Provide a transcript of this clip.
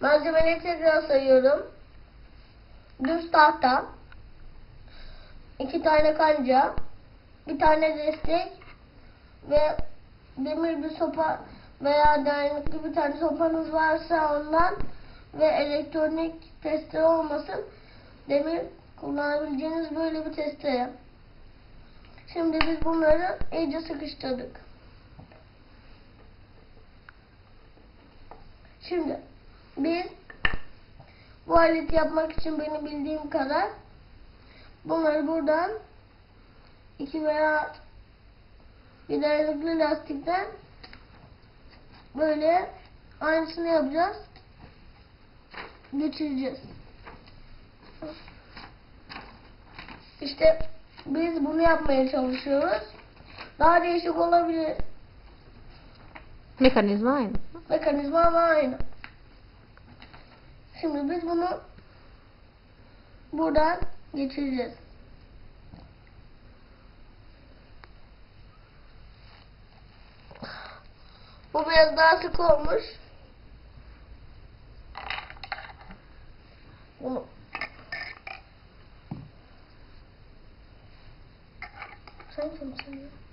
Malzemeleri tekrar sayıyorum. Düz tahta, iki tane kanca, bir tane destek ve demir bir sopa veya dayanıklı bir tane sopanız varsa ondan ve elektronik testere olmasın demir kullanabileceğiniz böyle bir testere. Şimdi biz bunları iyice sıkıştırdık. Şimdi biz bu aleti yapmak için benim bildiğim kadar bunları buradan iki veya bir dayanıklı lastikten böyle aynısını yapacağız. Geçireceğiz. İşte biz bunu yapmaya çalışıyoruz. Daha değişik olabilir. Mekanizma aynı. Mekanizma ama aynı. Şimdi biz bunu buradan geçireceğiz. Bu biraz daha sık olmuş. Bunu sen kimsin ya?